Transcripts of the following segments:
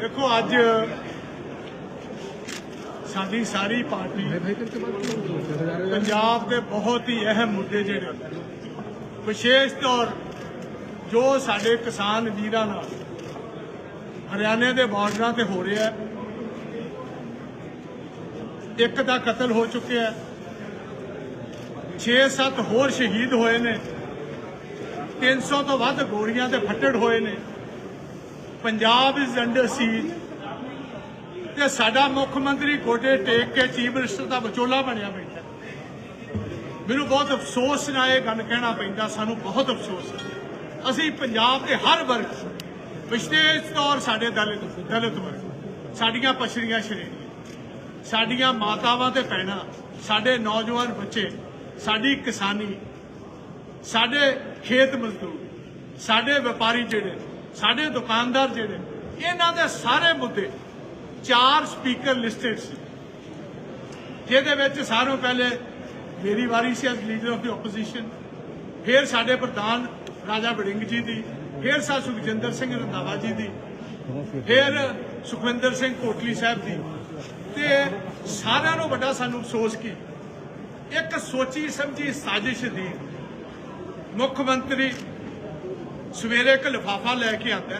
ਦੇਖੋ ਅੱਜ ਸਾਡੀ ਸਾਰੀ ਪਾਰਟੀ ਪੰਜਾਬ ਦੇ ਬਹੁਤ ਹੀ ਅਹਿਮ ਮੁੱਦੇ ਜਿਹੜੇ ਵਿਸ਼ੇਸ਼ ਤੌਰ ਜੋ ਸਾਡੇ ਕਿਸਾਨ ਵੀਰਾਂ ਨਾਲ ਹਰਿਆਣੇ ਦੇ ਬਾਰਡਰਾਂ ਤੇ ਹੋ ਰਿਹਾ ਇੱਕ ਦਾ ਕਤਲ ਹੋ ਚੁੱਕਿਆ ਹੈ। 6-7 ਹੋਰ ਸ਼ਹੀਦ ਹੋਏ ਨੇ। 300 ਤੋਂ ਵੱਧ ਗੋਲੀਆਂ ਤੇ ਫੱਟੜ ਹੋਏ ਨੇ। ਪੰਜਾਬ ਇਜ਼ ਅੰਡਰ ਸੀਜ ਤੇ ਸਾਡਾ ਮੁੱਖ ਮੰਤਰੀ ਗੋਡੇ ਟੇਕ ਕੇ ਚੀਫ ਮਿਨਿਸਟਰ ਦਾ ਵਿਚੋਲਾ ਬਣਿਆ ਬੈਠਾ। ਮੈਨੂੰ ਬਹੁਤ ਅਫਸੋਸ ਨਾਲ ਇਹ ਗੱਲ ਕਹਿਣਾ ਪੈਂਦਾ, ਸਾਨੂੰ ਬਹੁਤ ਅਫਸੋਸ ਹੈ। ਅਸੀਂ ਪੰਜਾਬ ਦੇ ਹਰ ਵਰਗ ਵਿਸ਼ੇਸ਼ ਤੌਰ ਸਾਡੇ ਦਲਿਤ ਦਲਿਤ ਵਰਗ ਸਾਡੀਆਂ ਪਛੜੀਆਂ ਸ਼੍ਰੇਣੀਆਂ, ਸਾਡੀਆਂ ਮਾਤਾਵਾਂ ਤੇ ਭੈਣਾਂ, ਸਾਡੇ ਨੌਜਵਾਨ ਬੱਚੇ, ਸਾਡੀ ਕਿਸਾਨੀ, ਸਾਡੇ ਖੇਤ ਮਜ਼ਦੂਰ, ਸਾਡੇ ਵਪਾਰੀ ਜਿਹੜੇ ਸਾਡੇ ਦੁਕਾਨਦਾਰ ਜਿਹੜੇ, ਇਹਨਾਂ ਦੇ ਸਾਰੇ ਮੁੱਦੇ ਚਾਰ ਸਪੀਕਰ ਲਿਸਟਡ ਸੀ। ਜਿਹਦੇ ਵਿੱਚ ਸਾਰੋਂ ਪਹਿਲੇ ਮੇਰੀ ਵਾਰੀ ਸੀ as leader of the opposition ਫਿਰ ਸਾਡੇ ਪ੍ਰਧਾਨ ਰਾਜਾ ਬੜਿੰਗ ਜੀ ਦੀ, ਫਿਰ ਸਾ ਸੁਖਜਿੰਦਰ ਸਿੰਘ ਰੰਧਾਵਾ ਜੀ ਦੀ, ਫਿਰ ਸੁਖਵਿੰਦਰ ਸਿੰਘ ਕੋਟਲੀ ਸਾਹਿਬ ਦੀ। ਤੇ ਸਾਰਿਆਂ ਨੂੰ ਵੱਡਾ ਸਾਨੂੰ ਅਫਸੋਸ ਕੀ ਇੱਕ ਸੋਚੀ ਸਮਝੀ ਸਾਜ਼ਿਸ਼ ਦੀ ਮੁੱਖ ਮੰਤਰੀ ਸਵੇਰੇ ਇੱਕ ਲਿਫਾਫਾ ਲੈ ਕੇ ਆਉਂਦਾ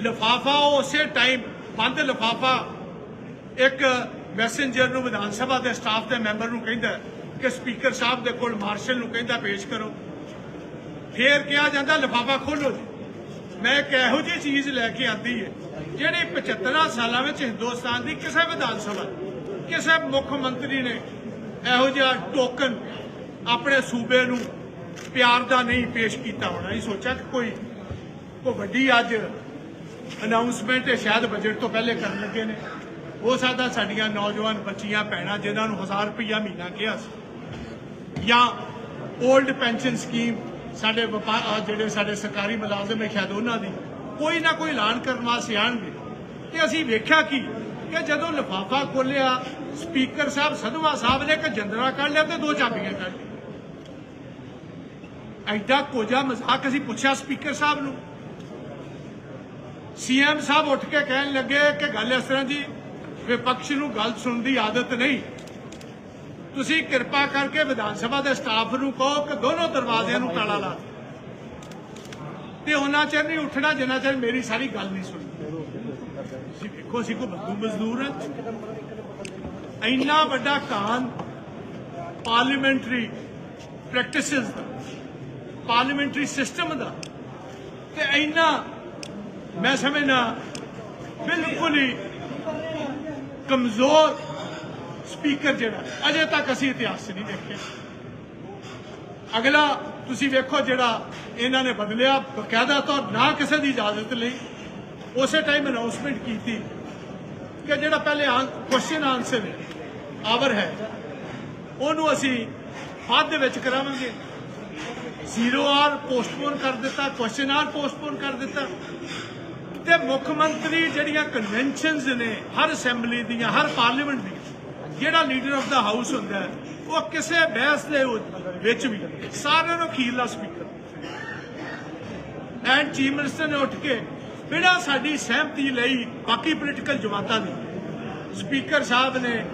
ਲਿਫਾਫਾ ਉਹ ਉਸੇ ਟਾਈਮ ਬੰਦ ਲਿਫਾਫਾ ਇੱਕ ਮੈਸੇਂਜਰ ਨੂੰ ਵਿਧਾਨ ਸਭਾ ਦੇ ਸਟਾਫ ਦੇ ਮੈਂਬਰ ਨੂੰ ਕਹਿੰਦਾ ਕਿ ਸਪੀਕਰ ਸਾਹਿਬ ਦੇ ਕੋਲ ਮਾਰਸ਼ਲ ਨੂੰ ਕਹਿੰਦਾ ਪੇਸ਼ ਕਰੋ। ਫੇਰ ਕਿਹਾ ਜਾਂਦਾ ਲਿਫਾਫਾ ਖੋਲੋ ਜੀ। ਮੈਂ ਇੱਕ ਇਹੋ ਜਿਹੀ ਚੀਜ਼ ਲੈ ਕੇ ਆਂਦੀ ਹੈ, ਜਿਹੜੀ 75 ਸਾਲਾਂ ਵਿੱਚ ਹਿੰਦੁਸਤਾਨ ਦੀ ਕਿਸੇ ਵਿਧਾਨ ਸਭਾ, ਕਿਸੇ ਮੁੱਖ ਮੰਤਰੀ ਨੇ ਇਹੋ ਜਿਹਾ ਟੋਕਨ ਆਪਣੇ ਸੂਬੇ ਨੂੰ ਪਿਆਰ ਦਾ ਨਹੀਂ ਪੇਸ਼ ਕੀਤਾ ਹੋਣਾ। ਇਹ ਸੋਚਿਆ ਕਿ ਕੋਈ ਕੋਈ ਵੱਡੀ ਅੱਜ ਅਨਾਉਂਸਮੈਂਟ ਹੈ ਸ਼ਾਇਦ ਬਜਟ ਤੋਂ ਪਹਿਲੇ ਕਰਨ ਲੱਗੇ ਨੇ। ਹੋ ਸਕਦਾ ਸਾਡੀਆਂ ਨੌਜਵਾਨ ਬੱਚੀਆਂ, ਭੈਣਾਂ ਜਿਨ੍ਹਾਂ ਨੂੰ 1000 ਰੁਪਇਆ ਮਹੀਨਾ ਕਿਹਾ ਸੀ। ਜਾਂ 올ਡ ਪੈਨਸ਼ਨ ਸਕੀਮ ਸਾਡੇ ਵਪਾਰ ਜਿਹੜੇ ਸਾਡੇ ਸਰਕਾਰੀ ਮੁਲਾਜ਼ਮ ਹੈ ਸ਼ਾਇਦ ਉਹਨਾਂ ਦੀ। ਕੋਈ ਨਾ ਕੋਈ ਐਲਾਨ ਕਰਨ ਵਾਸਤੇ ਆਣਗੇ ਤੇ ਅਸੀਂ ਵੇਖਿਆ ਕੀ? ਕਿ ਜਦੋਂ ਲਿਫਾਫਾ ਖੋਲਿਆ ਸਪੀਕਰ ਸਾਹਿਬ, ਸਦਵਾ ਸਾਹਿਬ ਨੇ ਇੱਕ ਜੰਦਰਾ ਕੱਢ ਲਿਆ ਤੇ ਦੋ ਚਾਬੀਆਂ ਕੱਢ ਲਈਆਂ। ਐਡਾ ਕੋਝਾ ਮਜ਼ਾਕ ਅਸੀਂ ਪੁੱਛਿਆ ਸਪੀਕਰ ਸਾਹਿਬ ਨੂੰ। ਸੀਐਮ ਸਾਹਿਬ ਉੱਠ ਕੇ ਕਹਿਣ ਲੱਗੇ ਕਿ ਗੱਲ ਇਸ ਤਰ੍ਹਾਂ ਜੀ, ਵਿਪਕਸ਼ ਨੂੰ ਗੱਲ ਸੁਣਨ ਦੀ ਆਦਤ ਨਹੀਂ। ਤੁਸੀਂ ਕਿਰਪਾ ਕਰਕੇ ਵਿਧਾਨ ਸਭਾ ਦੇ ਸਟਾਫ ਨੂੰ ਕਹੋ ਕਿ ਦੋਨੋਂ ਦਰਵਾਜ਼ਿਆਂ ਨੂੰ ਤਾਲਾ ਲਾ ਤੇ ਉਹਨਾਂ ਚਿਰ ਨਹੀਂ ਉੱਠਣਾ, ਜਿੰਨਾ ਚਿਰ ਮੇਰੀ ਸਾਰੀ ਗੱਲ ਨਹੀਂ ਸੁਣੀ ਤੁਸੀਂ ਵੇਖੋ, ਅਸੀਂ ਕੋਈ ਬੰਦੂ ਮਜ਼ਦੂਰ ਹਾਂ ਇੰਨਾ ਵੱਡਾ ਕਾਨ ਪਾਰਲੀਮੈਂਟਰੀ ਪ੍ਰੈਕਟਿਸਿਸ ਦਾ। ਪਾਰਲੀਮੈਂਟਰੀ ਸਿਸਟਮ ਦਾ। ਤੇ ਇੰਨਾ ਮੈਂ ਸਮਝਣਾ ਬਿਲਕੁਲ ਹੀ ਕਮਜ਼ੋਰ ਸਪੀਕਰ ਜਿਹੜਾ, ਅਜੇ ਤੱਕ ਅਸੀਂ ਇਤਿਹਾਸ 'ਚ ਨਹੀਂ ਦੇਖਿਆ। ਅਗਲਾ, ਤੁਸੀਂ ਵੇਖੋ ਜਿਹੜਾ ਇਹਨਾਂ ਨੇ ਬਦਲਿਆ ਬਕਾਇਦਾ ਤੌਰ, ਨਾ ਕਿਸੇ ਦੀ ਇਜਾਜ਼ਤ ਲਈ। ਉਸੇ ਟਾਈਮ ਅਨਾਉਂਸਮੈਂਟ ਕੀਤੀ ਕਿ ਜਿਹੜਾ ਪਹਿਲੇ ਕੁਐਸਚਨ ਆਨਸਰ ਆਵਰ ਹੈ, ਉਹਨੂੰ ਅਸੀਂ ਬਾਅਦ ਦੇ ਵਿੱਚ ਕਰਾਵਾਂਗੇ। ਜ਼ੀਰੋ ਆਰ ਪੋਸਟਪੋਨ ਕਰ ਦਿੱਤਾ ਕੁਐਸਚਨ ਆਰ ਪੋਸਟਪੋਨ ਕਰ ਦਿੱਤਾ। ਤੇ ਮੁੱਖ ਮੰਤਰੀ ਜਿਹੜੀਆਂ ਕਨਵੈਨਸ਼ਨਸ ਨੇ, ਹਰ ਅਸੈਂਬਲੀ ਦੀਆਂ, ਹਰ ਪਾਰਲੀਮੈਂਟ ਦੀਆਂ, ਜਿਹੜਾ ਲੀਡਰ ਆਫ ਦਾ ਹਾਊਸ ਹੁੰਦਾ ਹੈ, ਉਹ ਕਿਸੇ ਬਹਿਸ ਦੇ ਵਿੱਚ ਵੀ, ਸਾਰਿਆਂ ਨੂੰ ਅਖੀਰਲਾ ਸਪੀਕਰ ਐਂਡ ਚੀਫ ਮਿਨਿਸਟਰ ਨੇ ਉੱਠ ਕੇ ਬਿਨਾਂ ਸਾਡੀ ਸਹਿਮਤੀ ਲਈ ਬਾਕੀ ਪੋਲੀਟੀਕਲ ਜਮਾਤਾਂ ਦੀ ਸਪੀਕਰ ਸਾਹਿਬ ਨੇ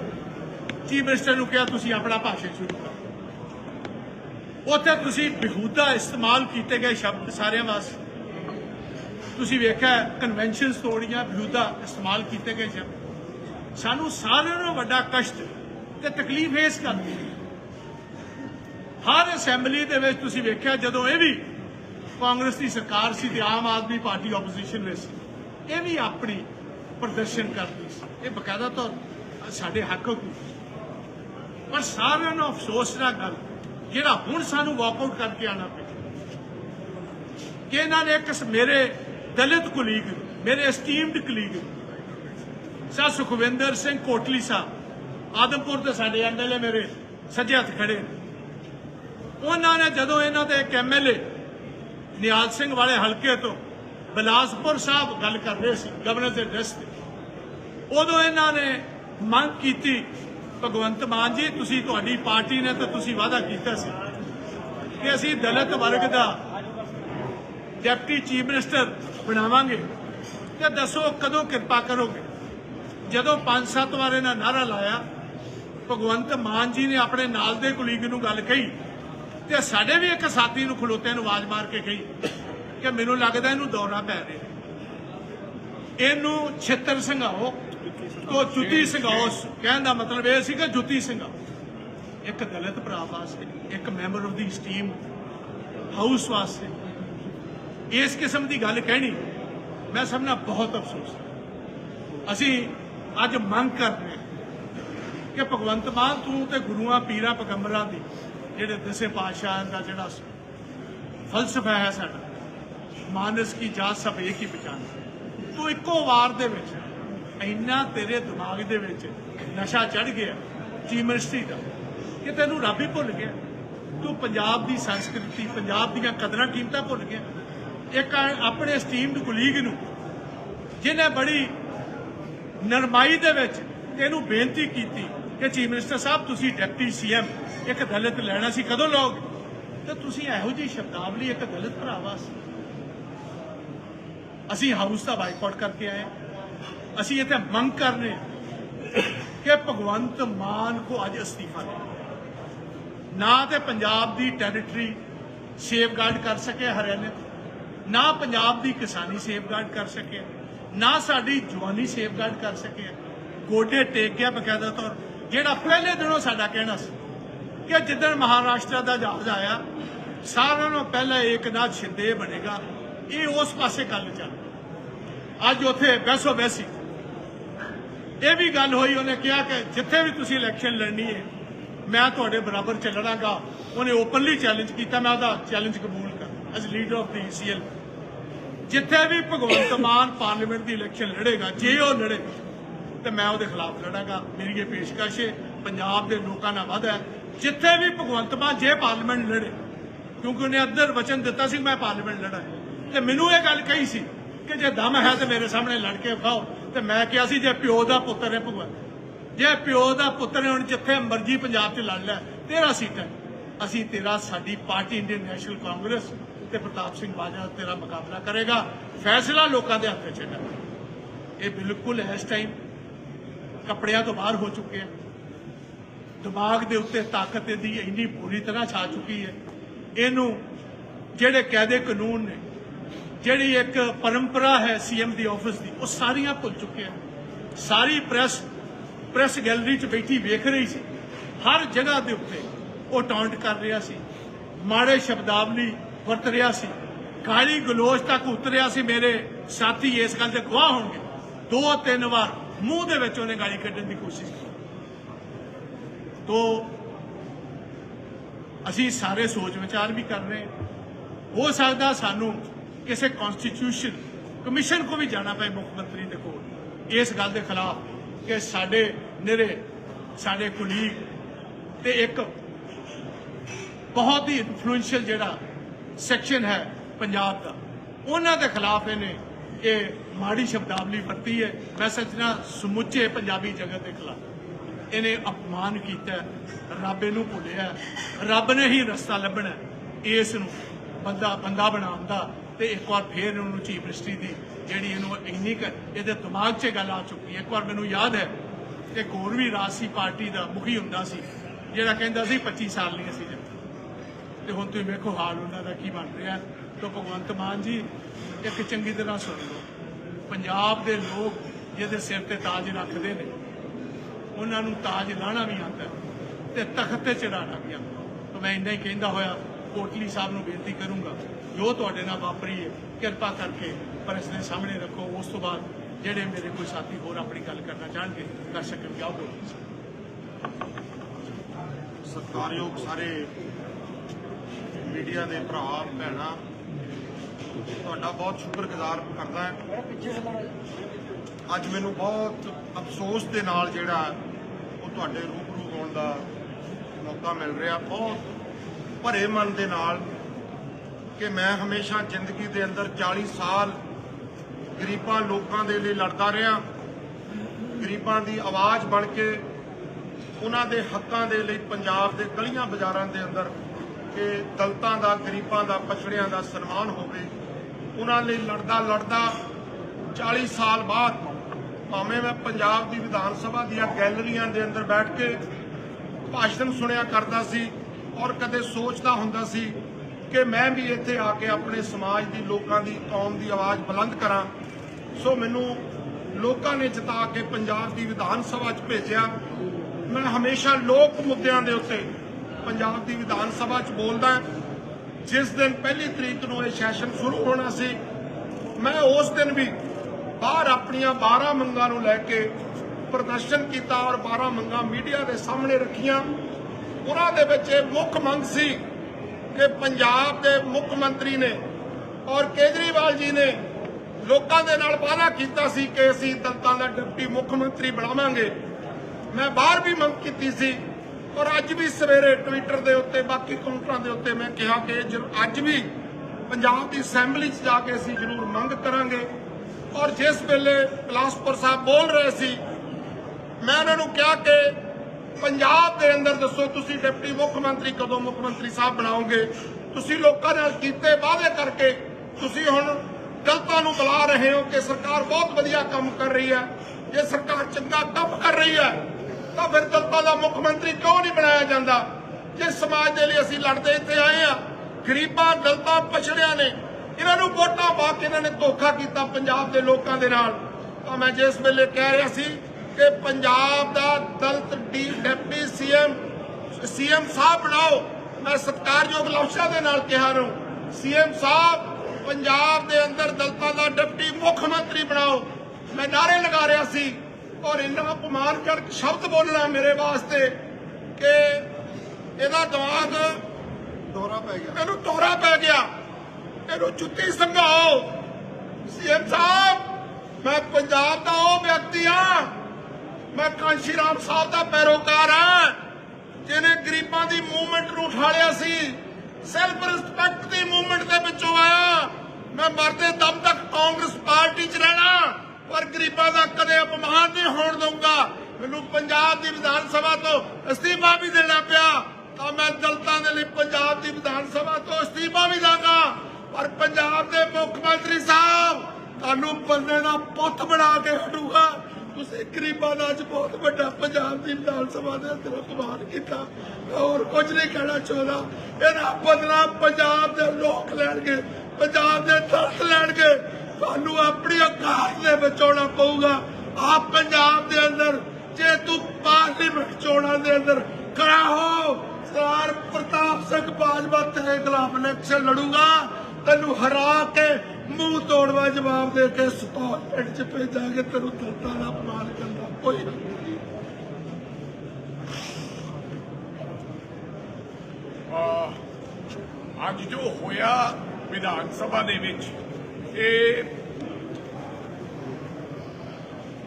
ਚੀਫ ਮਿਨਿਸਟਰ ਨੂੰ ਕਿਹਾ, ਤੁਸੀਂ ਆਪਣਾ ਭਾਸ਼ਣ ਸ਼ੁਰੂ ਕਰੋ। ਉੱਥੇ ਤੁਸੀਂ ਬਿਹੂਦਾ ਇਸਤੇਮਾਲ ਕੀਤੇ ਗਏ ਸ਼ਬਦ ਸਾਰਿਆਂ ਵਾਸਤੇ ਤੁਸੀਂ ਵੇਖਿਆ ਕਨਵੈਨਸ਼ਨਸ ਤੋੜੀਆਂ, ਬਿਹੂਦਾ ਇਸਤੇਮਾਲ ਕੀਤੇ ਗਏ ਸ਼ਬਦ। ਸਾਨੂੰ ਸਾਰਿਆਂ ਨੂੰ ਵੱਡਾ ਕਸ਼ਟ ਤੇ ਤਕਲੀਫ ਇਸ ਕਰਦੀ ਹੈ। ਹਰ ਅਸੈਂਬਲੀ ਦੇ ਵਿੱਚ ਤੁਸੀਂ ਵੇਖਿਆ, ਜਦੋਂ ਇਹ ਵੀ ਕਾਂਗਰਸ ਦੀ ਸਰਕਾਰ ਸੀ ਤੇ ਆਮ ਆਦਮੀ ਪਾਰਟੀ ਆਪੋਜੀਸ਼ਨ ਵਿੱਚ ਸੀ, ਇਹ ਵੀ ਆਪਣੀ ਪ੍ਰਦਰਸ਼ਨ ਕਰਦੀ ਸੀ। ਇਹ ਬਕਾਇਦਾ ਤੌਰ ਸਾਡੇ ਹੱਕ ਹਕੂਕ ਪਰ ਸਾਰਿਆਂ ਨੂੰ ਅਫਸੋਸ ਨਾਲ ਗੱਲ ਜਿਹੜਾ ਹੁਣ ਸਾਨੂੰ ਵਾਕਆਊਟ ਕਰਕੇ ਆਣਾ ਪਿਆ। ਕਿ ਇਹਨਾਂ ਨੇ ਇੱਕ ਮੇਰੇ ਦਲਿਤ ਕੁਲੀਗ ਮੇਰੇ ਐਸਟੀਮਡ ਕੁਲੀਗ ਸਾ ਸੁਖਵਿੰਦਰ ਸਿੰਘ ਕੋਟਲੀ ਸਾਹਿਬ, ਆਦਮਪੁਰ ਦੇ ਸਾਡੇ ਐਮਐਲਏ ਮੇਰੇ ਸੱਜੇ ਹੱਥ ਖੜੇ ਨੇ। ਉਹਨਾਂ ਨੇ ਜਦੋਂ ਇਹਨਾਂ ਦੇ ਇੱਕ ਐਮਐਲਏ ਨਿਹਾਲ ਸਿੰਘ ਵਾਲੇ ਹਲਕੇ ਤੋਂ ਬਲਾਸਪੁਰ ਸਾਹਿਬ ਗੱਲ ਕਰ ਰਹੇ ਸੀ ਗਵਰਨਰ ਦੇ ਐਡਰੈਸ ਤੇ। ਉਦੋਂ ਇਹਨਾਂ ਨੇ ਮੰਗ ਕੀਤੀ ਭਗਵੰਤ ਮਾਨ ਜੀ, ਤੁਸੀਂ ਤੁਹਾਡੀ ਪਾਰਟੀ ਨੇ ਤਾਂ ਤੁਸੀਂ ਵਾਅਦਾ ਕੀਤਾ ਸੀ ਕਿ ਅਸੀਂ ਦਲਿਤ ਵਰਗ ਦਾ ਡਿਪਟੀ ਚੀਫ ਮਿਨਿਸਟਰ ਬਣਾਵਾਂਗੇ ਤੇ ਦੱਸੋ ਕਦੋਂ ਕਿਰਪਾ ਕਰੋਗੇ? ਜਦੋਂ ਪੰਜ ਸੱਤ ਵਾਰ ਇਹਨਾਂ ਨਾਰਾ ਲਾਇਆ, ਭਗਵੰਤ ਮਾਨ ਜੀ ਨੇ ਆਪਣੇ ਨਾਲ ਦੇ ਕੁਲੀਗ ਨੂੰ ਗੱਲ ਕਹੀ ਤੇ ਸਾਡੇ ਵੀ ਇੱਕ ਸਾਥੀ ਨੂੰ ਖਲੋਤਿਆਂ ਨੂੰ ਆਵਾਜ਼ ਮਾਰ ਕੇ ਕਹੀ ਕਿ ਮੈਨੂੰ ਲੱਗਦਾ ਇਹਨੂੰ ਦੌਰਾ ਪੈ ਰਿਹਾ। ਇਹਨੂੰ ਛਿੱਤਰ ਸੰਘਾਓ। ਉਹ ਜੁੱਤੀ ਸੰਘਾਓ ਕਹਿਣ ਦਾ ਮਤਲਬ ਇਹ ਸੀ ਕਿ ਜੁੱਤੀ ਸੰਘਾਓ ਇੱਕ ਦਲਿਤ ਭਰਾ ਵਾਸਤੇ, ਇੱਕ member of the steam house ਵਾਸਤੇ। ਇਸ ਕਿਸਮ ਦੀ ਗੱਲ ਕਹਿਣੀ, ਮੈਂ ਸਭ ਨਾਲ ਬਹੁਤ ਅਫਸੋਸ ਅਸੀਂ ਅੱਜ ਮੰਗ ਕਰਦੇ ਹਾਂ ਕਿ ਭਗਵੰਤ ਮਾਨ, ਤੂੰ ਤੇ ਗੁਰੂਆਂ, ਪੀਰਾਂ, ਪੈਗੰਬਰਾਂ ਦੀ, ਜਿਹੜੇ ਦਸੇ ਪਾਤਸ਼ਾਹਾਂ ਦਾ ਜਿਹੜਾ ਫਲਸਫਾ ਹੈ ਸਾਡਾ, ਮਾਨਸ ਕੀ ਜਾਤ ਸਭ ਇੱਕ ਹੀ ਪਛਾਣ। ਤੂੰ ਇੱਕੋ ਵਾਰ ਦੇ ਵਿੱਚ ਇੰਨਾ ਤੇਰੇ ਦਿਮਾਗ ਦੇ ਵਿੱਚ ਨਸ਼ਾ ਚੜ ਗਿਆ ਚੀਫ ਮਿਨਿਸਟਰੀ ਦਾ ਕਿ ਤੈਨੂੰ ਰੱਬ ਹੀ ਭੁੱਲ ਗਿਆ। ਤੂੰ ਪੰਜਾਬ ਦੀ ਸੰਸਕ੍ਰਿਤੀ, ਪੰਜਾਬ ਦੀਆਂ ਕਦਰਾਂ, ਕੀਮਤਾਂ ਭੁੱਲ ਗਿਆ। ਇੱਕ ਆਪਣੇ ਸਟੀਮਡ ਕੁਲੀਗ ਨੂੰ, ਜਿਹਨੇ ਬੜੀ ਨਰਮਾਈ ਦੇ ਵਿੱਚ ਇਹਨੂੰ ਬੇਨਤੀ ਕੀਤੀ ਕਿ ਚੀਫ ਮਿਨਿਸਟਰ ਸਾਹਿਬ, ਤੁਸੀਂ ਡਿਪਟੀ ਸੀਐਮ, ਇੱਕ ਦਲਿਤ ਲੈਣਾ ਸੀ, ਕਦੋਂ ਲਓਗੇ? ਤੇ ਤੁਸੀਂ ਇਹੋ ਜਿਹੀ ਸ਼ਬਦਾਵਲੀ ਇੱਕ ਦਲਿਤ ਭਰਾ ਵਾਸਤੇ ਅਸੀਂ ਹਾਊਸ ਦਾ ਬਾਈਕਾਟ ਕਰਕੇ ਆਏ। ਅਸੀਂ ਇੱਥੇ ਮੰਗ ਕਰਨੇ ਹਾਂ ਕਿ ਭਗਵੰਤ ਮਾਨ ਕੋ ਅੱਜ ਅਸਤੀਫਾ ਦੇ। ਨਾ ਤੇ ਪੰਜਾਬ ਦੀ ਟੈਰੀਟਰੀ ਸੇਫਗਾਰਡ ਕਰ ਸਕੇ ਹਰਿਆਣੇ ਤੋਂ, ਨਾ ਪੰਜਾਬ ਦੀ ਕਿਸਾਨੀ ਸੇਫਗਾਰਡ ਕਰ ਸਕੇ, ਨਾ ਸਾਡੀ ਜਵਾਨੀ ਸੇਫਗਾਰਡ ਕਰ ਸਕੇ। ਗੋਡੇ ਟੇਕ ਗਿਆ ਬਕਾਇਦਾ ਤੌਰ, ਜਿਹੜਾ ਪਹਿਲੇ ਦਿਨੋਂ ਸਾਡਾ ਕਹਿਣਾ ਸੀ ਕਿ ਜਿੱਦਣ ਮਹਾਰਾਸ਼ਟਰ ਦਾ ਜਹਾਜ਼ ਆਇਆ, ਸਾਰਿਆਂ ਨੂੰ ਪਹਿਲਾਂ ਏਕਨਾਥ ਸ਼ਿੰਦੇ ਬਣੇਗਾ। ਇਹ ਉਸ ਪਾਸੇ ਗੱਲ ਚੱਲ। ਅੱਜ ਉੱਥੇ ਬੈਸੋ ਬੈਸੀ ਇਹ ਵੀ ਗੱਲ ਹੋਈ, ਉਹਨੇ ਕਿਹਾ ਕਿ ਜਿੱਥੇ ਵੀ ਤੁਸੀਂ ਇਲੈਕਸ਼ਨ ਲੜਨੀ ਹੈ, ਮੈਂ ਤੁਹਾਡੇ ਬਰਾਬਰ ਚੱਲਣਾਗਾ। ਉਹਨੇ ਓਪਨਲੀ ਚੈਲੰਜ ਕੀਤਾ, ਮੈਂ ਉਹਦਾ ਚੈਲੰਜ ਕਬੂਲ ਕਰ as leader of the CL ਜਿੱਥੇ ਵੀ ਭਗਵੰਤ ਮਾਨ ਪਾਰਲੀਮੈਂਟ ਦੀ ਇਲੈਕਸ਼ਨ ਲੜੇਗਾ, ਜੇ ਉਹ ਲੜੇ, ਤੇ ਮੈਂ ਉਹਦੇ ਖਿਲਾਫ ਲੜਾਂਗਾ। ਮੇਰੀ ਇਹ ਪੇਸ਼ਕਸ਼ ਹੈ, ਪੰਜਾਬ ਦੇ ਲੋਕਾਂ ਨਾਲ ਵਾਅਦਾ ਹੈ। ਜਿੱਥੇ ਵੀ ਭਗਵੰਤ ਮਾਨ ਜੇ ਪਾਰਲੀਮੈਂਟ ਲੜੇ, ਕਿਉਂਕਿ ਉਹਨੇ ਅੱਧਰ ਵਚਨ ਦਿੱਤਾ ਸੀ, ਮੈਂ ਪਾਰਲੀਮੈਂਟ ਲੜਾਂ। ਤੇ ਮੈਨੂੰ ਇਹ ਗੱਲ ਕਹੀ ਸੀ ਕਿ ਜੇ ਦਮ ਹੈ ਤੇ ਮੇਰੇ ਸਾਹਮਣੇ ਲੜ ਕੇ ਵਿਖਾਓ ਤੇ ਮੈਂ ਕਿਹਾ ਸੀ ਜੇ ਪਿਓ ਦਾ ਪੁੱਤਰ ਹੈ ਭਗਵੰਤ ਜੇ ਪਿਓ ਦਾ ਪੁੱਤਰ ਹੈ ਹੁਣ ਜਿੱਥੇ ਮਰਜ਼ੀ ਪੰਜਾਬ 'ਚ ਲੜ ਲੈ, ਤੇਰਾ ਸੀਟ ਹੈ। ਅਸੀਂ ਤੇਰਾ, ਸਾਡੀ ਪਾਰਟੀ ਇੰਡੀਅਨ ਨੈਸ਼ਨਲ ਕਾਂਗਰਸ ਤੇ ਪ੍ਰਤਾਪ ਸਿੰਘ ਬਾਜਵਾ ਤੇਰਾ ਮੁਕਾਬਲਾ ਕਰੇਗਾ। ਫੈਸਲਾ ਲੋਕਾਂ ਦੇ ਹੱਥ 'ਚ ਹੈ। ਇਹ ਬਿਲਕੁਲ ਇਸ ਟਾਈਮ ਕੱਪੜਿਆਂ ਤੋਂ ਬਾਹਰ ਹੋ ਚੁੱਕੇ ਆ। ਦਿਮਾਗ ਦੇ ਉੱਤੇ ਤਾਕਤ ਇਹਦੀ ਇੰਨੀ ਬੁਰੀ ਤਰ੍ਹਾਂ ਛਾ ਚੁੱਕੀ ਹੈ। ਇਹਨੂੰ ਜਿਹੜੇ ਕਾਇਦੇ ਕਾਨੂੰਨ ਨੇ ਜਿਹੜੀ ਇੱਕ ਪਰੰਪਰਾ ਹੈ ਸੀਐਮ ਦੀ ਆਫਿਸ ਦੀ, ਉਹ ਸਾਰੀਆਂ ਭੁੱਲ ਚੁੱਕੇ ਆ ਸਾਰੀ ਪ੍ਰੈਸ ਪ੍ਰੈਸ ਗੈਲਰੀ 'ਚ ਬੈਠੀ ਵੇਖ ਰਹੀ ਸੀ। ਹਰ ਜਗ੍ਹਾ ਦੇ ਉੱਤੇ ਉਹ ਟਾਂਟ ਕਰ ਰਿਹਾ ਸੀ। ਮਾੜੇ ਸ਼ਬਦਾਵਲੀ ਵਰਤ ਰਿਹਾ ਸੀ। ਗਾਲੀ ਗਲੋਚ ਤੱਕ ਉਤਰਿਆ ਸੀ ਮੇਰੇ ਸਾਥੀ, ਇਸ ਗੱਲ ਦੇ ਗਵਾਹ ਹੋਣਗੇ। ਦੋ ਤਿੰਨ ਵਾਰ ਮੂੰਹ ਦੇ ਵਿੱਚ ਉਹਨੇ ਗਾਲੀ ਕੱਢਣ ਦੀ ਕੋਸ਼ਿਸ਼ ਕੀਤੀ। ਤੋ ਅਸੀਂ ਸਾਰੇ ਸੋਚ ਵਿਚਾਰ ਵੀ ਕਰ ਰਹੇ ਹੋ ਸਕਦਾ ਸਾਨੂੰ ਕਿਸੇ ਕਨਸਟੀਟਿਊਸ਼ਨ ਕਮਿਸ਼ਨ ਕੋ ਵੀ ਜਾਣਾ ਪਏ ਮੁੱਖ ਮੰਤਰੀ ਦੇ ਕੋਲ। ਇਸ ਗੱਲ ਦੇ ਖਿਲਾਫ ਕਿ ਸਾਡੇ ਨਿਰੇ ਸਾਡੇ ਕੁਲੀਗ ਤੇ ਇੱਕ ਬਹੁਤ ਹੀ ਇਨਫਲੂਐਂਸ਼ੀਅਲ ਜਿਹੜਾ ਸੈਕਸ਼ਨ ਹੈ ਪੰਜਾਬ ਦਾ, ਉਹਨਾਂ ਦੇ ਖਿਲਾਫ ਇਹਨੇ ਇਹ ਮਾੜੀ ਸ਼ਬਦਾਵਲੀ ਵਰਤੀ ਹੈ। ਮੈਂ ਸੱਚਣਾ ਸਮੁੱਚੇ ਪੰਜਾਬੀ ਜਗਤ ਦੇ ਖਿਲਾਫ ਇਹਨੇ ਅਪਮਾਨ ਕੀਤਾ ਰੱਬ ਇਹਨੂੰ ਭੁੱਲਿਆ ਰੱਬ ਨੇ ਹੀ ਰਸਤਾ ਲੱਭਣਾ ਇਸ ਨੂੰ ਬੰਦਾ ਬੰਦਾ ਬਣਾਉਣ ਦਾ ਤੇ ਇੱਕ ਵਾਰ ਫੇਰ ਇਹਨੂੰ ਚੀਫ ਮਿਨਿਸਟਰੀ ਦੀ ਜਿਹੜੀ ਇਹਨੂੰ ਇੰਨੀ ਕੁ ਇਹਦੇ ਦਿਮਾਗ 'ਚ ਗੱਲ ਆ ਚੁੱਕੀ ਹੈ। ਇੱਕ ਵਾਰ ਮੈਨੂੰ ਯਾਦ ਹੈ ਇੱਕ ਹੋਰ ਵੀ ਰਾਜਸੀ ਪਾਰਟੀ ਦਾ ਮੁਖੀ ਹੁੰਦਾ ਸੀ, ਜਿਹੜਾ ਕਹਿੰਦਾ ਸੀ 25 ਸਾਲ ਨਹੀਂ ਅਸੀਂ ਜਿੱਤੇ ਤੇ ਹੁਣ ਤੁਸੀਂ ਵੇਖੋ ਹਾਲ ਉਹਨਾਂ ਦਾ ਕੀ ਬਣ ਰਿਹਾ। ਤਾਂ ਭਗਵੰਤ ਮਾਨ ਜੀ, ਇੱਕ ਚੰਗੀ ਤਰ੍ਹਾਂ ਸੁਣ ਲਓ। ਪੰਜਾਬ ਦੇ ਲੋਕ ਜਿਹਦੇ ਸਿਰ ਤੇ ਤਾਜ ਰੱਖਦੇ ਨੇ, ਉਹਨਾਂ ਨੂੰ ਤਾਜ ਲਾਣਾ ਵੀ ਆਉਂਦਾ ਹੈ ਤੇ ਤਖਤ ਤੇ ਚੜਾਉਣਾ ਵੀ ਆਉਂਦਾ ਤਾਂ ਮੈਂ ਇੰਨਾ ਹੀ ਕਹਿੰਦਾ ਹੋਇਆ, ਕੋਟਲੀ ਸਾਹਿਬ ਨੂੰ ਬੇਨਤੀ ਕਰੂੰਗਾ ਜੋ ਤੁਹਾਡੇ ਨਾਲ ਵਾਪਰੀ ਹੈ, ਕਿਰਪਾ ਕਰਕੇ ਪ੍ਰੈਸ ਦੇ ਸਾਹਮਣੇ ਰੱਖੋ। ਉਸ ਤੋਂ ਬਾਅਦ ਜਿਹੜੇ ਮੇਰੇ ਕੋਈ ਸਾਥੀ ਹੋਰ ਆਪਣੀ ਗੱਲ ਕਰਨਾ ਚਾਹਣਗੇ, ਕਰ ਸਕਣਗੇ। ਆਓ ਸਤਿਕਾਰਯੋਗ ਸਾਰੇ ਮੀਡੀਆ ਦੇ ਭਰਾ, ਭੈਣਾਂ, ਤੁਹਾਡਾ ਬਹੁਤ ਸ਼ੁਕਰਗੁਜ਼ਾਰ ਕਰਦਾ ਹਾਂ। ਅੱਜ ਮੈਨੂੰ ਬਹੁਤ ਅਫਸੋਸ ਦੇ ਨਾਲ ਜਿਹੜਾ ਉਹ ਤੁਹਾਡੇ ਰੂਬਰੂ ਹੋਣ ਦਾ ਮੌਕਾ ਮਿਲ ਰਿਹਾ। ਬਹੁਤ ਭਰੇ ਮਨ ਦੇ ਨਾਲ ਕਿ ਮੈਂ ਹਮੇਸ਼ਾ ਜ਼ਿੰਦਗੀ ਦੇ ਅੰਦਰ 40 ਸਾਲ ਗਰੀਬਾਂ ਲੋਕਾਂ ਦੇ ਲਈ ਲੜਦਾ ਰਿਹਾ। ਗਰੀਬਾਂ ਦੀ ਆਵਾਜ਼ ਬਣ ਕੇ ਉਹਨਾਂ ਦੇ ਹੱਕਾਂ ਦੇ ਲਈ ਪੰਜਾਬ ਦੇ ਗਲੀਆਂ ਬਾਜ਼ਾਰਾਂ ਦੇ ਅੰਦਰ ਕਿ ਦਲਤਾਂ ਦਾ, ਗਰੀਬਾਂ ਦਾ, ਪਛੜਿਆਂ ਦਾ ਸਨਮਾਨ ਹੋਵੇ। ਉਹਨਾਂ ਲਈ ਲੜਦਾ ਲੜਦਾ 40 ਸਾਲ ਬਾਅਦ ਭਾਵੇਂ ਮੈਂ ਪੰਜਾਬ ਦੀ ਵਿਧਾਨ ਸਭਾ ਦੀਆਂ ਗੈਲਰੀਆਂ ਦੇ ਅੰਦਰ ਬੈਠ ਕੇ ਭਾਸ਼ਣ ਸੁਣਿਆ ਕਰਦਾ ਸੀ ਔਰ ਕਦੇ ਸੋਚਦਾ ਹੁੰਦਾ ਸੀ ਕਿ ਮੈਂ ਵੀ ਇੱਥੇ ਆ ਕੇ ਆਪਣੇ ਸਮਾਜ ਦੀ, ਲੋਕਾਂ ਦੀ, ਕੌਮ ਦੀ ਆਵਾਜ਼ ਬੁਲੰਦ ਕਰਾਂ। ਸੋ ਮੈਨੂੰ ਲੋਕਾਂ ਨੇ ਜਿਤਾ ਕੇ ਪੰਜਾਬ ਦੀ ਵਿਧਾਨ ਸਭਾ 'ਚ ਭੇਜਿਆ। ਮੈਂ ਹਮੇਸ਼ਾ ਲੋਕ ਮੁੱਦਿਆਂ ਦੇ ਉੱਤੇ ਪੰਜਾਬ ਦੀ ਵਿਧਾਨ ਸਭਾ 'ਚ ਬੋਲਦਾ ਜਿਸ ਦਿਨ ਪਹਿਲੀ ਤਰੀਕ ਨੂੰ ਇਹ ਸੈਸ਼ਨ ਸ਼ੁਰੂ ਹੋਣਾ ਸੀ, ਮੈਂ ਉਸ ਦਿਨ ਵੀ ਬਾਹਰ ਆਪਣੀਆਂ 12 ਮੰਗਾਂ ਨੂੰ ਲੈ ਕੇ ਪ੍ਰਦਰਸ਼ਨ ਕੀਤਾ ਔਰ 12 ਮੰਗਾਂ ਮੀਡੀਆ ਦੇ ਸਾਹਮਣੇ ਰੱਖੀਆਂ। ਉਹਨਾਂ ਦੇ ਵਿੱਚ ਇਹ ਮੁੱਖ ਮੰਗ ਸੀ ਕਿ ਪੰਜਾਬ ਦੇ ਮੁੱਖ ਮੰਤਰੀ ਨੇ ਔਰ ਕੇਜਰੀਵਾਲ ਜੀ ਨੇ ਲੋਕਾਂ ਦੇ ਨਾਲ ਵਾਅਦਾ ਕੀਤਾ ਸੀ ਕਿ ਅਸੀਂ ਦਲਤਾਂ ਦਾ ਡਿਪਟੀ ਮੁੱਖ ਮੰਤਰੀ ਬਣਾਵਾਂਗੇ। ਮੈਂ ਬਾਹਰ ਵੀ ਮੰਗ ਕੀਤੀ ਸੀ ਔਰ ਅੱਜ ਵੀ ਸਵੇਰੇ ਟਵਿੱਟਰ ਦੇ ਉੱਤੇ, ਬਾਕੀ ਕਾਊਂਟਰਾਂ ਦੇ ਉੱਤੇ ਮੈਂ ਕਿਹਾ ਕਿ ਅੱਜ ਵੀ ਪੰਜਾਬ ਦੀ ਅਸੈਂਬਲੀ 'ਚ ਜਾ ਕੇ ਅਸੀਂ ਜ਼ਰੂਰ ਮੰਗ ਕਰਾਂਗੇ। ਔਰ ਜਿਸ ਵੇਲੇ ਬਿਲਾਸਪੁਰ ਸਾਹਿਬ ਬੋਲ ਰਹੇ ਸੀ, ਮੈਂ ਉਹਨਾਂ ਨੂੰ ਕਿਹਾ ਕਿ ਪੰਜਾਬ ਦੇ ਅੰਦਰ ਦੱਸੋ ਤੁਸੀਂ ਡਿਪਟੀ ਮੁੱਖ ਮੰਤਰੀ ਕਦੋਂ ਮੁੱਖ ਮੰਤਰੀ ਸਾਹਿਬ ਬਣਾਓਗੇ? ਤੁਸੀਂ ਲੋਕਾਂ ਨਾਲ ਕੀਤੇ ਵਾਅਦੇ ਕਰਕੇ ਤੁਸੀਂ ਹੁਣ ਗਲਤਾਂ ਨੂੰ ਬੁਲਾ ਰਹੇ ਹੋ ਕਿ ਸਰਕਾਰ ਬਹੁਤ ਵਧੀਆ ਕੰਮ ਕਰ ਰਹੀ ਹੈ। ਜੇ ਸਰਕਾਰ ਚੰਗਾ ਕੰਮ ਕਰ ਰਹੀ ਹੈ, ਤਾਂ ਫਿਰ ਦਲਤਾਂ ਦਾ ਮੁੱਖ ਮੰਤਰੀ ਕਿਉਂ ਨਹੀਂ ਬਣਾਇਆ ਜਾਂਦਾ? ਜੇ ਸਮਾਜ ਦੇ ਲਈ ਅਸੀਂ ਲੜਦੇ ਇੱਥੇ ਆਏ ਆ ਗਰੀਬਾਂ, ਦਲਤਾਂ, ਪਛੜਿਆਂ ਨੇ ਇਹਨਾਂ ਨੂੰ ਵੋਟਾਂ ਪਾ ਕੇ ਇਹਨਾਂ ਨੇ ਧੋਖਾ ਕੀਤਾ ਪੰਜਾਬ ਦੇ ਲੋਕਾਂ ਦੇ ਨਾਲ। ਤਾਂ ਮੈਂ ਜਿਸ ਵੇਲੇ ਕਹਿ ਰਿਹਾ ਸੀ ਕਿ ਪੰਜਾਬ ਦਾ ਸੀਐਮ ਸਾਹਿਬ ਬਣਾਓ। ਮੈਂ ਸਤਿਕਾਰਯੋਗ ਲਫ਼ਜ਼ਾਂ ਦੇ ਨਾਲ ਕਿਹਾ ਨੂੰ ਸੀਐਮ ਸਾਹਿਬ ਪੰਜਾਬ ਦੇ ਅੰਦਰ ਦਲਿਤਾਂ ਦਾ ਡਿਪਟੀ ਮੁੱਖ ਮੰਤਰੀ ਬਣਾਓ। ਮੈਂ ਨਾਰੇ ਲਗਾ ਰਿਹਾ ਸੀ ਔਰ ਇੰਨਾ ਅਪਮਾਨਜਨਕ ਸ਼ਬਦ ਬੋਲਣਾ ਮੇਰੇ ਵਾਸਤੇ ਕਿ ਇਹਦਾ ਦਿਮਾਗ ਦੌਰਾ ਪੈ ਗਿਆ। ਇਹਨੂੰ ਦੌਰਾ ਪੈ ਗਿਆ। ਇਹਨੂੰ ਜੁੱਤੀ ਸੰਘਾਓ ਸੀਐਮ ਸਾਹਿਬ ਮੈਂ ਪੰਜਾਬ ਦਾ ਉਹ ਵਿਅਕਤੀ ਆ ਮੈਂ ਕਾਂਸ਼ੀ ਰਾਮ ਸਾਹਿਬ ਦਾ ਪੈਰੋਕਾਰ ਆ ਜਿਹਨੇ ਗਰੀਬਾਂ ਦੀ ਮੂਵਮੈਂਟ ਨੂੰ ਉਠਾਲਿਆ ਸੀ ਸੈਲਫ ਰਿਸਪੈਕਟ ਦੀ ਮੂਵਮੈਂਟ ਦੇ ਵਿੱਚੋਂ ਆਇਆ। ਮੈਂ ਮਰਦੇ ਦਮ ਤੱਕ ਕਾਂਗਰਸ ਪਾਰਟੀ 'ਚ ਰਹਿਣਾ, ਪਰ ਗਰੀਬਾਂ ਦਾ ਕਦੇ ਅਪਮਾਨ ਨਹੀਂ ਹੋਣ ਦਊਂਗਾ। ਮੈਨੂੰ ਪੰਜਾਬ ਦੀ ਵਿਧਾਨ ਸਭਾ ਤੋਂ ਅਸਤੀਫਾ ਵੀ ਦੇਣਾ ਪਿਆ, ਤਾਂ ਮੈਂ ਦਲਤਾਂ ਦੇ ਲਈ ਪੰਜਾਬ ਦੀ ਵਿਧਾਨ ਸਭਾ ਤੋਂ ਅਸਤੀਫਾ ਵੀ ਦਾਂਗਾ ਪਰ ਪੰਜਾਬ ਦੇ ਮੁੱਖ ਮੰਤਰੀ ਸਾਹਿਬ ਤੁਹਾਨੂੰ ਬੰਦੇ ਦਾ ਪੁੱਤ ਬਣਾ ਕੇ ਹਟੂਗਾ। ਤੁਸੀਂ ਗਰੀਬਾਂ ਦਾ ਅੱਜ ਬਹੁਤ ਵੱਡਾ ਪੰਜਾਬ ਦੀ ਵਿਧਾਨ ਸਭਾ ਦੇ ਅੰਦਰ ਅਪਮਾਨ ਕੀਤਾ। ਮੈਂ ਕੁਝ ਨਹੀਂ ਕਹਿਣਾ ਚਾਹੁੰਦਾ। ਇਹਦਾ ਬਦਲਾ ਪੰਜਾਬ ਦੇ ਲੋਕ ਲੈਣਗੇ, ਪੰਜਾਬ ਦੇ ਦਰਦ ਲੈਣਗੇ। ਤੁਹਾਨੂੰ ਆਪਣੀ ਔਕਾਤ ਦੇ ਵਿੱਚ ਆਉਣਾ ਪਊਗਾ। ਆਪ ਪੰਜਾਬ ਦੇ ਅੰਦਰ, ਜੇ ਤੂੰ ਪਾਰਲੀਮੈਂਟ ਚੋਣਾਂ ਦੇ ਅੰਦਰ ਖੜਾ ਹੋ, ਸਰਦਾਰ ਪ੍ਰਤਾਪ ਸਿੰਘ ਬਾਜਵਾ ਤੇਰੇ ਖਿਲਾਫ ਇਲੈਕਸ਼ਨ ਲੜੂਗਾ। ਤੈਨੂੰ ਹਰਾ ਕੇ ਮੂੰਹ ਤੋੜਵਾ, ਜਵਾਬ ਦੇ ਕੇ ਸਤੌਲ ਪਿੰਡ ਚ ਭੇਜਾਂਗੇ, ਤੈਨੂੰ ਦਲਤਾਂ ਦਾ ਅਪਮਾਨ ਕਰਦਾ ਕੋਈ ਨਹੀਂ। ਅੱਜ ਜੋ ਹੋਇਆ ਵਿਧਾਨ ਸਭਾ ਦੇ ਵਿੱਚ, ਇਹ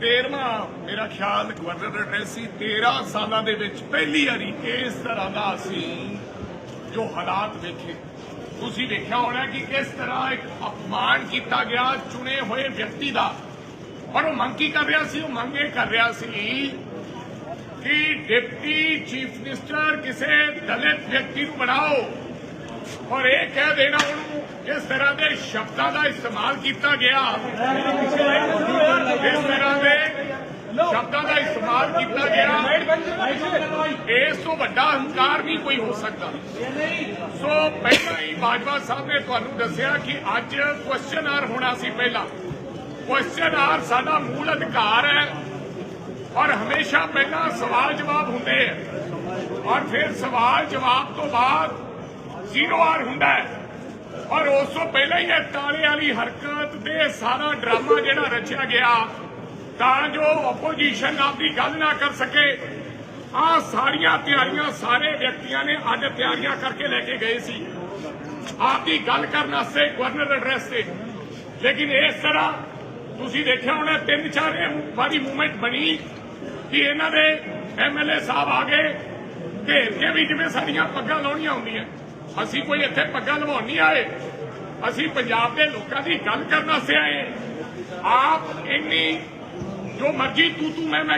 ਤੇਰਵਾਂ, ਮੇਰਾ ਖਿਆਲ ਗਵਰਨਰ ਐਡਰੈਸ ਸੀ 13 ਸਾਲਾਂ ਦੇ ਵਿੱਚ ਪਹਿਲੀ ਵਾਰੀ ਇਸ ਤਰ੍ਹਾਂ ਦਾ ਅਸੀਂ ਜੋ ਹਾਲਾਤ ਵੇਖੇ। ਤੁਸੀਂ ਵੇਖਿਆ ਹੋਣਾ ਕਿ ਕਿਸ ਤਰ੍ਹਾਂ ਇੱਕ ਅਪਮਾਨ ਕੀਤਾ ਗਿਆ ਚੁਣੇ ਹੋਏ ਵਿਅਕਤੀ ਦਾ। ਪਰ ਉਹ ਮੰਗ ਕੀ ਕਰ ਰਿਹਾ ਸੀ? ਉਹ ਮੰਗ ਇਹ ਕਰ ਰਿਹਾ ਸੀ ਕਿ ਡਿਪਟੀ ਚੀਫ ਮਿਨਿਸਟਰ ਕਿਸੇ ਦਲਿਤ ਵਿਅਕਤੀ ਨੂੰ ਬਣਾਓ। ਔਰ ਇਹ ਕਹਿ ਦੇਣਾ ਉਹਨੂੰ ਇਸ ਤਰ੍ਹਾਂ ਦੇ ਸ਼ਬਦਾਂ ਦਾ ਇਸਤੇਮਾਲ ਕੀਤਾ ਗਿਆ। ਇਸ ਤਰ੍ਹਾਂ ਦੇ ਸ਼ਬਦਾਂ ਦਾ ਇਸਤੇਮਾਲ ਕੀਤਾ ਗਿਆ। ਇਸ ਤੋਂ ਵੱਡਾ ਹੰਕਾਰ ਨਹੀਂ ਕੋਈ ਹੋ ਸਕਦਾ। ਸੋ ਪਹਿਲਾਂ ਹੀ ਬਾਜਵਾ ਸਾਹਿਬ ਨੇ ਤੁਹਾਨੂੰ ਦੱਸਿਆ ਕਿ ਅੱਜ ਕੁਐਸਚਨ ਆਰ ਹੋਣਾ ਸੀ ਪਹਿਲਾਂ। ਕੁਐਸਚਨ ਆਰ ਸਾਡਾ ਮੂਲ ਅਧਿਕਾਰ ਹੈ ਔਰ ਹਮੇਸ਼ਾ ਪਹਿਲਾਂ ਸਵਾਲ ਜਵਾਬ ਹੁੰਦੇ ਆ ਔਰ ਫਿਰ ਸਵਾਲ ਜਵਾਬ ਤੋਂ ਬਾਅਦ ਜ਼ੀਰੋ ਆਰ ਹੁੰਦਾ ਹੈ। ਔਰ ਉਸ ਤੋਂ ਪਹਿਲਾਂ ਹੀ ਇਹ ਤਾਲੇ ਵਾਲੀ ਹਰਕਤ ਤੇ ਸਾਰਾ ਡਰਾਮਾ ਜਿਹੜਾ ਰਚਿਆ ਗਿਆ ਤਾਂ ਜੋ ਆਪੋਜੀਸ਼ਨ ਆਪਦੀ ਗੱਲ ਨਾ ਕਰ ਸਕੇ। ਆ ਸਾਰੀਆਂ ਤਿਆਰੀਆਂ ਸਾਰੇ ਵਿਅਕਤੀਆਂ ਨੇ ਅੱਜ ਤਿਆਰੀਆਂ ਕਰਕੇ ਲੈ ਕੇ ਗਏ ਸੀ। ਆਪਦੀ ਗੱਲ ਕਰਨ ਵਾਸਤੇ ਗਵਰਨਰ ਐਡਰੈਸ ਤੇ। ਲੇਕਿਨ ਇਸ ਤਰ੍ਹਾਂ ਤੁਸੀਂ ਦੇਖਿਆ ਹੋਣਾ, ਤਿੰਨ ਚਾਰ ਵਾਰੀ ਮੂਵਮੈਂਟ ਬਣੀ ਕਿ ਇਹਨਾਂ ਦੇ ਐਮਐਲਏ ਸਾਹਿਬ ਆ ਗਏ। ਘੇਰ ਕੇ ਵੀ ਜਿਵੇਂ ਸਾਡੀਆਂ ਪੱਗਾਂ ਲਾਉਣੀਆਂ ਹੁੰਦੀਆਂ। ਅਸੀਂ ਕੋਈ ਇੱਥੇ ਪੱਗਾਂ ਲਵਾਉਣ ਨਹੀਂ ਆਏ। ਅਸੀਂ ਪੰਜਾਬ ਦੇ ਲੋਕਾਂ ਦੀ ਗੱਲ ਕਰਨ ਵਾਸਤੇ ਆਏ। ਆਪ ਇੰਨੀ ਜੋ ਮਰਜ਼ੀ ਤੂੰ ਤੂੰ ਮੈਂ ਮੈਂ